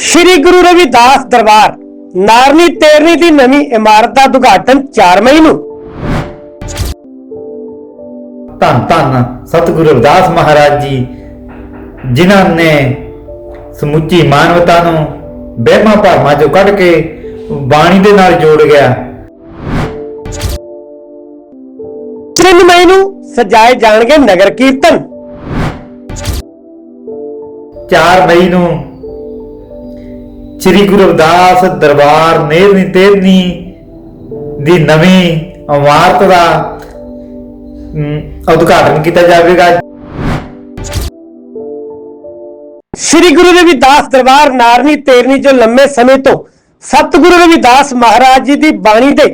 ਸ਼੍ਰੀ ਗੁਰੂ ਰਵਿਦਾਸ ਦਰਬਾਰ ਨਾਰਨੀ ਤੇਰਨੀ ਦੀ ਨਵੀਂ ਇਮਾਰਤ ਦਾ ਉਦਘਾਟਨ 4 ਮਈ ਨੂੰ। ਧੰਨ ਧੰਨ ਸਤਿਗੁਰੂ ਰਵਿਦਾਸ ਮਹਾਰਾਜ ਜੀ ਜਿਨ੍ਹਾਂ ਨੇ ਸਮੁੱਚੀ ਮਾਨਵਤਾ ਨੂੰ ਵਹਿਮਾਂ ਭਰਮਾਂ ਚੋਂ ਕੱਢ ਕੇ ਬਾਣੀ ਦੇ ਨਾਲ ਜੋੜ ਗਿਆ। 3 ਮਈ ਨੂੰ ਸਜਾਏ ਜਾਣਗੇ ਨਗਰ ਕੀਰਤਨ। 4 ਮਈ ਨੂੰ ਸ੍ਰੀ ਗੁਰੂ ਰਵਿਦਾਸ ਦਰਬਾਰ ਨੇਰਨੀ ਤੇਰਨੀ ਦੀ ਨਵੀਂ ਇਮਾਰਤ ਦਾ ਉਦਘਾਟਨ ਕੀਤਾ ਜਾਵੇਗਾ। ਸ਼੍ਰੀ ਗੁਰੂ ਰਵਿਦਾਸ ਦਰਬਾਰ ਨਾਰਨੀ ਤੇਰਨੀ ਜੋ ਲੰਮੇ ਸਮੇਂ ਤੋਂ ਸਤਿਗੁਰੂ ਰਵਿਦਾਸ ਮਹਾਰਾਜ ਜੀ ਦੀ ਬਾਣੀ ਦੇ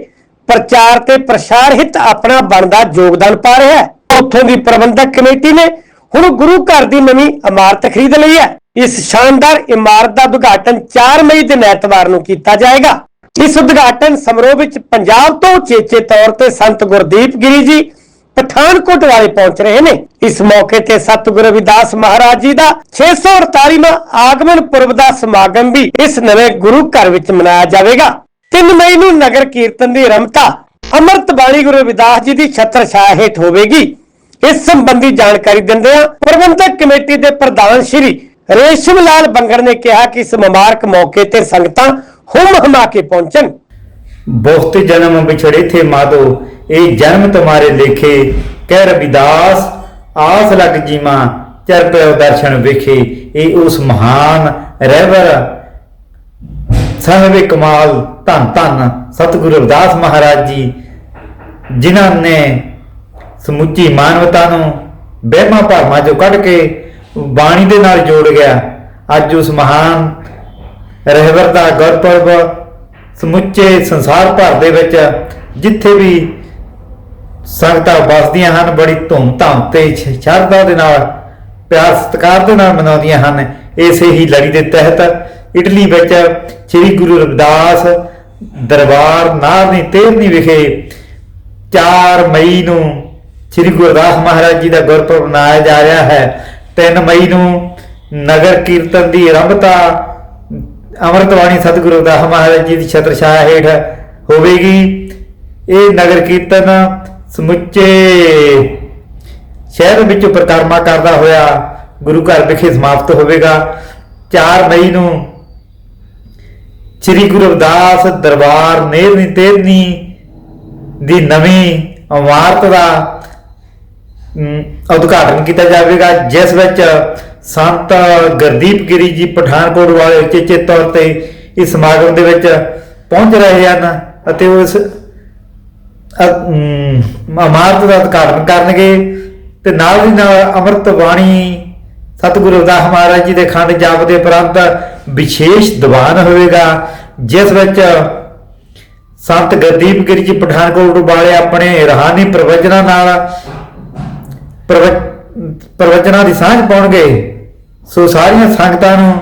ਪ੍ਰਚਾਰ ਤੇ ਪ੍ਰਸਾਰ ਹਿੱਤ ਆਪਣਾ ਬਣਦਾ ਯੋਗਦਾਨ ਪਾ ਰਿਹਾ ਹੈ। ਉੱਥੋਂ ਦੀ ਪ੍ਰਬੰਧਕ ਕਮੇਟੀ ਨੇ ਹੁਣ ਗੁਰੂ ਘਰ ਦੀ ਨਵੀਂ ਇਮਾਰਤ ਖਰੀਦ ਲਈ ਹੈ। ਇਸ ਸ਼ਾਨਦਾਰ ਇਮਾਰਤ ਦਾ ਉਦਘਾਟਨ 4 ਮਈ ਦਿਨ ਐਤਵਾਰ ਨੂੰ ਕੀਤਾ ਜਾਏਗਾ। ਇਸ ਉਦਘਾਟਨ ਸਮਾਰੋਹ ਵਿੱਚ ਪੰਜਾਬ ਤੋਂ ਚੇਚੇ ਤੌਰ ਤੇ ਸੰਤ ਗੁਰਦੀਪ ਗਿਰੀ ਜੀ ਪਠਾਨਕੋਟ ਵਾਲੇ ਪਹੁੰਚ ਰਹੇ ਨੇ। ਇਸ ਮੌਕੇ ਤੇ ਸਤਿਗੁਰੂ ਰਵਿਦਾਸ ਮਹਾਰਾਜ ਜੀ ਦਾ 648ਵਾਂ ਆਗਮਨ ਪੁਰਬ ਦਾ ਸਮਾਗਮ ਵੀ ਇਸ ਨਵੇਂ ਗੁਰੂ ਘਰ ਵਿੱਚ ਮਨਾਇਆ ਜਾਵੇਗਾ। 3 ਮਈ ਨੂੰ ਨਗਰ ਕੀਰਤਨ ਦੀ ਰਮਤਾ ਅੰਮ੍ਰਿਤ ਬਾਣੀ ਗੁਰੂ ਰਵਿਦਾਸ ਜੀ ਦੀ ਛਤਰ ਛਾਇਆ ਹੇਠ ਹੋਵੇਗੀ। ਇਸ ਸੰਬੰਧੀ ਜਾਣਕਾਰੀ ਦਿੰਦਿਆਂ ਪ੍ਰਬੰਧਕ ਕਮੇਟੀ ਦੇ ਪ੍ਰਧਾਨ ਸ਼੍ਰੀ ਰੇਸ਼ਮ ਲਾਲ ਬੰਗੜ ਨੇ ਕਿਹਾ ਕਿ ਇਸ ਮੁਬਾਰਕ ਮੌਕੇ ਤੇ ਸੰਗਤਾਂ ਹੁਮ ਹਮਾ ਕੇ ਪਹੁੰਚਣ। ਬਹੁਤ ਜਨਮ ਵਿਛੜੇ ਥੇ ਮਾਦੋ ਇਹ ਜਨਮ ਤੁਮਾਰੇ ਲੇਖੇ। ਕਹਿ ਰਵਿਦਾਸ, ਆਸ ਲਗ ਜੀਮਾ ਚਰ ਪਿਓ ਦਰਸ਼ਨ ਵੇਖੇ। ਇਹ ਉਸ ਮਹਾਨ ਰਹਿਬਰ, ਸਾਹਿਬੇ ਕਮਾਲ, ਧੰਨ ਧੰਨ ਸਤਿਗੁਰੂ ਰਵਿਦਾਸ ਮਹਾਰਾਜ ਜੀ, ਜਿਨ੍ਹਾਂ ਨੇ ਸਮੁੱਚੀ ਮਾਨਵਤਾ ਨੂੰ ਵਹਿਮਾਂ ਭਰਮਾਂ ਚੋਂ ਕੱਢ ਕੇ ਬਾਣੀ ਦੇ ਨਾਲ ਜੋੜ ਗਿਆ। ਅੱਜ ਉਸ ਮਹਾਨ ਰਹਿਬਰ ਦਾ ਗੁਰਪੁਰਬ ਸਮੁੱਚੇ ਸੰਸਾਰ ਭਰ ਦੇ ਵਿੱਚ ਜਿੱਥੇ ਵੀ ਸੰਗਤਾਂ ਵਸਦੀਆਂ ਹਨ, ਬੜੀ ਧੂਮ-ਧਾਮ ਤੇ ਸ਼ਰਧਾ ਦੇ ਨਾਲ, ਪਿਆਰ ਸਤਿਕਾਰ ਦੇ ਨਾਲ ਮਨਾਉਂਦੀਆਂ ਹਨ। ਇਸੇ ਹੀ ਲੜੀ ਦੇ ਤਹਿਤ ਇਟਲੀ ਵਿੱਚ ਸ੍ਰੀ ਗੁਰੂ ਰਵਿਦਾਸ ਦਰਬਾਰ ਨਾਰਨੀ ਤੇਰਨੀ ਵਿਖੇ 4 ਮਈ ਨੂੰ ਸ੍ਰੀ ਗੁਰਦਾਸ ਮਹਾਰਾਜ ਜੀ ਦਾ ਗੁਰਪੁਰਬ ਮਨਾਇਆ ਜਾ ਰਿਹਾ ਹੈ। 3 ਮਈ ਨੂੰ ਨਗਰ ਕੀਰਤਨ ਦੀ ਆਰੰਭਤਾ ਅੰਮ੍ਰਿਤਵਾਣੀ ਸਤਿਗੁਰੂ ਰਵਿਦਾਸ ਮਹਾਰਾਜ ਜੀ ਦੀ ਛਤਰ ਛਾਇਆ ਹੇਠ ਹੋਵੇਗੀ। ਇਹ ਨਗਰ ਕੀਰਤਨ ਸਮੁੱਚੇ ਸ਼ਹਿਰ ਵਿੱਚੋਂ ਪ੍ਰਕਰਮਾ ਕਰਦਾ ਹੋਇਆ ਗੁਰੂ ਘਰ ਵਿਖੇ ਸਮਾਪਤ ਹੋਵੇਗਾ। 4 ਮਈ ਨੂੰ ਸ੍ਰੀ ਗੁਰੂ ਰਵਿਦਾਸ ਦਰਬਾਰ ਨੇਰਨੀ ਤੇਰਨੀ ਦੀ ਨਵੀਂ ਇਮਾਰਤ ਦਾ ਉਦਘਾਟਨ ਕੀਤਾ ਜਾਵੇਗਾ, ਜਿਸ ਵਿੱਚ ਸੰਤ ਗੁਰਦੀਪ ਗਿਰੀ ਜੀ ਪਠਾਨਕੋਟ ਵਾਲੇ ਚੇਚੇ ਤੌਰ ਤੇ ਇਸ ਸਮਾਗਮ ਦੇ ਵਿੱਚ ਪਹੁੰਚ ਰਹੇ ਹਨ ਅਤੇ ਉਸ, ਅ- ਇਮਾਰਤ ਦਾ ਉਦਘਾਟਨ ਕਰਨਗੇ ਤੇ ਨਾਲ ਦੀ ਨਾਲ ਅੰਮ੍ਰਿਤ ਬਾਣੀ ਸਤਿਗੁਰੂ ਰਵਿਦਾਸ ਮਹਾਰਾਜ ਜੀ ਦੇ ਖੰਡ ਜਾਪ ਦੇ ਉਪਰੰਤ ਵਿਸ਼ੇਸ਼ ਦੀਵਾਨ ਹੋਵੇਗਾ, ਜਿਸ ਵਿੱਚ ਸੰਤ ਗੁਰਦੀਪ ਗਿਰੀ ਜੀ ਪਠਾਨਕੋਟ ਵਾਲੇ ਆਪਣੇ ਰਹਾਨੀ ਪ੍ਰਵਚਨਾਂ ਨਾਲ ਪ੍ਰਵਚਨਾਂ ਦੀ ਸਾਂਝ ਪਾਉਣਗੇ। ਸੋ ਸਾਰੀਆਂ ਸੰਗਤਾਂ ਨੂੰ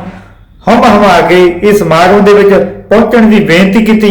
ਹਮ ਹਮਾ ਕੇ ਇਸ ਸਮਾਗਮ ਦੇ ਵਿੱਚ ਪਹੁੰਚਣ ਦੀ ਬੇਨਤੀ ਕੀਤੀ